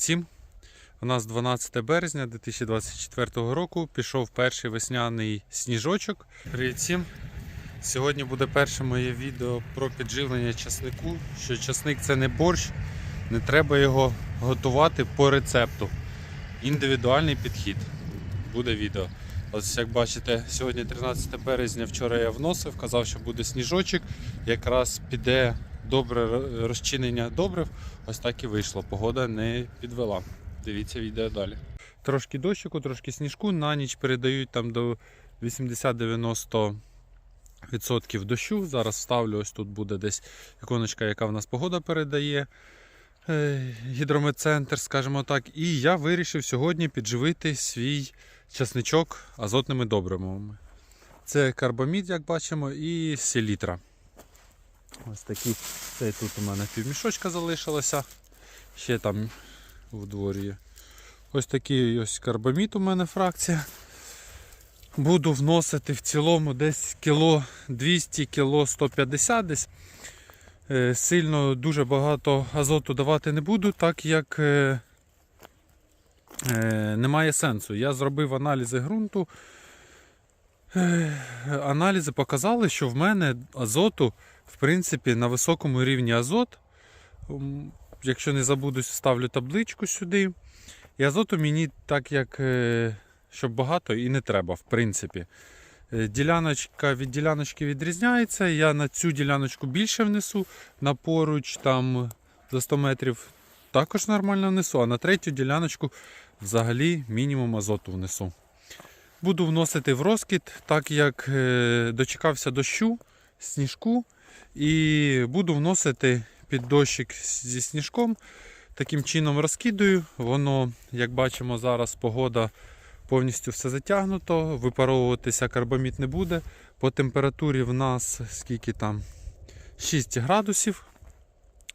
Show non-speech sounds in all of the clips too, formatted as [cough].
Привіт всім! У нас 12 березня 2024 року пішов перший весняний сніжочок. Привіт всім! Сьогодні буде перше моє відео про підживлення часнику. Що часник це не борщ, не треба його готувати по рецепту. Індивідуальний підхід. Буде відео. Ось як бачите, сьогодні 13 березня, вчора я вносив, казав, що буде сніжочок. Якраз піде добре розчинення добрив. Ось так і вийшло. Погода не підвела. Дивіться відео далі. Трошки дощику, трошки сніжку. На ніч передають там до 80-90% дощу. Зараз вставлю, ось тут буде десь іконочка, яка в нас погода передає. е, Гідрометцентр, скажімо так. І я вирішив сьогодні підживити свій часничок азотними добривами. Це карбамід, як бачимо, і селітра. Ось такі. Це тут у мене півмішочка залишилося. Ще там в дворі. Ось такий ось карбамід у мене фракція. Буду вносити в цілому десь кіло 200, кіло 150 десь. Е, Сильно дуже багато азоту давати не буду, так як е, е, немає сенсу. Я зробив аналізи ґрунту. Аналізи показали, що в мене азоту, в принципі, на високому рівні азот. Якщо не забудусь, ставлю табличку сюди. І азоту мені так як е, щоб багато і не треба, в принципі. Е, Діляночка від діляночки відрізняється. Я на цю діляночку більше внесу, на поруч там за 100 метрів також нормально внесу, а на третю діляночку взагалі мінімум азоту внесу. Буду вносити в розкид, так як е, дочекався дощу, сніжку, і буду вносити під дощик зі сніжком. Таким чином розкидаю. Воно, як бачимо, зараз погода повністю все затягнуто, випаровуватися карбамід не буде. По температурі в нас скільки там 6 градусів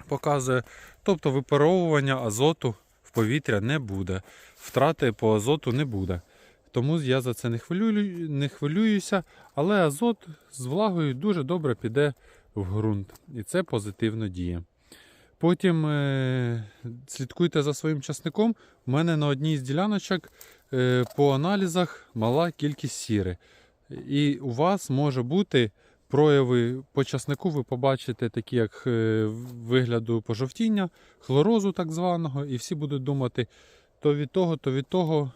показує. Тобто випаровування азоту в повітря не буде. Втрати по азоту не буде. Тому я за це не хвилююся, але азот з влагою дуже добре піде в ґрунт. І це позитивно діє. Потім е, слідкуйте за своїм часником. У мене на одній з діляночок е, по аналізах мала кількість сіри. І у вас може бути прояви по часнику, ви побачите такі, як е, вигляду пожовтіння, хлорозу так званого, і всі будуть думати то від того, то від того,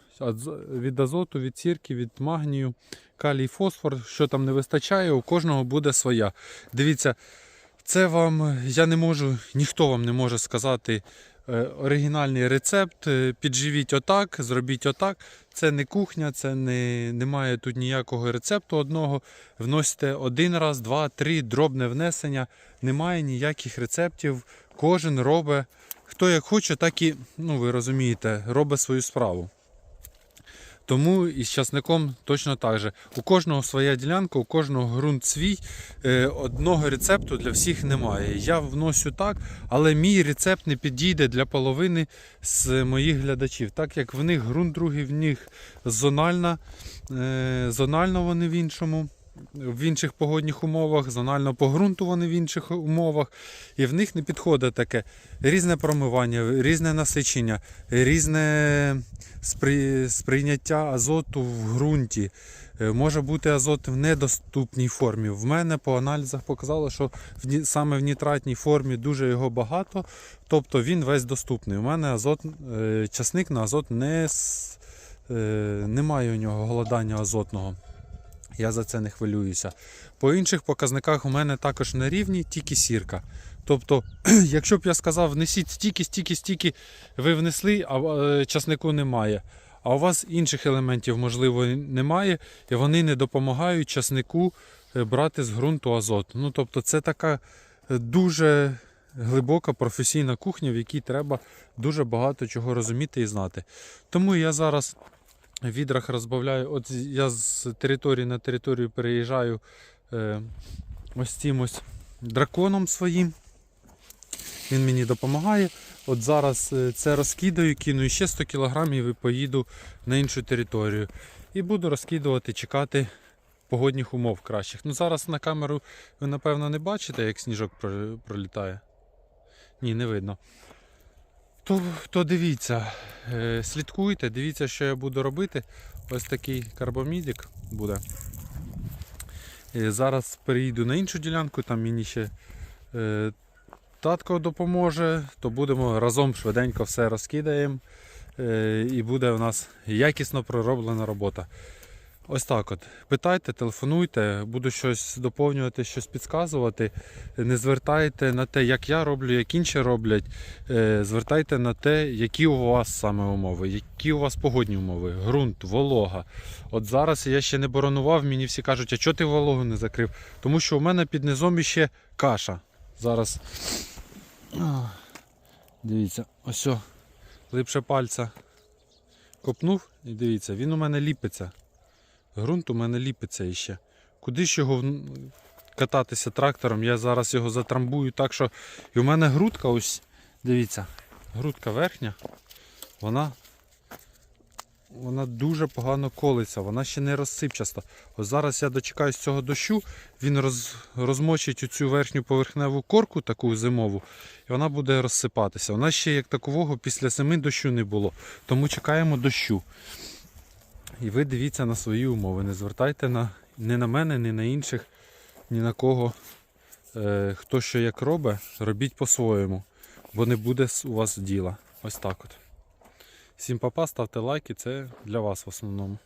від азоту, від сірки, від магнію, калій, фосфор, що там не вистачає, у кожного буде своя. Дивіться, це вам я не можу, ніхто вам не може сказати е, оригінальний рецепт. е, Підживіть отак, зробіть отак. Це не кухня, це не, немає тут ніякого рецепту одного. Вносите один раз, два, три, дробне внесення. Немає ніяких рецептів. Кожен робить, хто як хоче, так і, ну ви розумієте, робить свою справу. Тому і з часником точно так же. У кожного своя ділянка, у кожного ґрунт свій. Е, Одного рецепту для всіх немає. Я вносю так, але мій рецепт не підійде для половини з моїх глядачів, так як в них ґрунт другий, в них зональна, е, зонально вони в іншому. В інших погодних умовах, зонально по в інших умовах, і в них не підходить таке різне промивання, різне насичення, різне сприйняття азоту в ґрунті. Е, Може бути азот в недоступній формі. В мене по аналізах показало, що саме в нітратній формі дуже його багато, тобто він весь доступний. У мене азот, е, часник на азот не, е, немає у нього голодання азотного. Я за це не хвилююся. По інших показниках у мене також на рівні, тільки сірка. Тобто, [clears throat] якщо б я сказав, внесіть стільки, стільки, стільки, ви внесли, а е, часнику немає. А у вас інших елементів, можливо, немає, і вони не допомагають часнику е, брати з ґрунту азот. Ну, тобто, це така е, дуже глибока професійна кухня, в якій треба дуже багато чого розуміти і знати. Тому я зараз в відрах розбавляю. От я з території на територію переїжджаю е, ось цим ось драконом своїм. Він мені допомагає. От зараз е, це розкидаю, кину ще 100 кг і поїду на іншу територію. І буду розкидувати, чекати погодних умов кращих. Ну зараз на камеру ви напевно не бачите, як сніжок пролітає. Ні, не видно. То, то дивіться, е, слідкуйте, дивіться, що я буду робити. Ось такий карбомідик буде. Е, Зараз переїду на іншу ділянку, там мені ще е, татко допоможе, то будемо разом швиденько все розкидаємо. І буде у нас якісно пророблена робота. Ось так от. Питайте, телефонуйте, буду щось доповнювати, щось підказувати. Не звертайте на те, як я роблю, як інші роблять. Е, Звертайте на те, які у вас саме умови, які у вас погодні умови, ґрунт, волога. От зараз я ще не боронував, мені всі кажуть, а чого ти вологу не закрив? Тому що у мене під низом іще каша. Зараз. Дивіться, ось. Липше пальця копнув і дивіться, він у мене ліпиться. Грунт у мене ліпиться іще. Куди ж його кататися трактором? Я зараз його затрамбую так, що. І у мене грудка ось, дивіться, грудка верхня, вона, вона дуже погано колиться, вона ще не розсипчаста. Ось зараз я дочекаюсь цього дощу, він роз, розмочить оцю верхню поверхневу корку, таку зимову, і вона буде розсипатися. Вона ще як такового після зими дощу не було. Тому чекаємо дощу. І ви дивіться на свої умови. Не звертайте на, ні на мене, ні на інших, ні на кого. Е, хто що як робить, робіть по-своєму, бо не буде у вас діла. Ось так от. Всім папа, ставте лайки, це для вас в основному.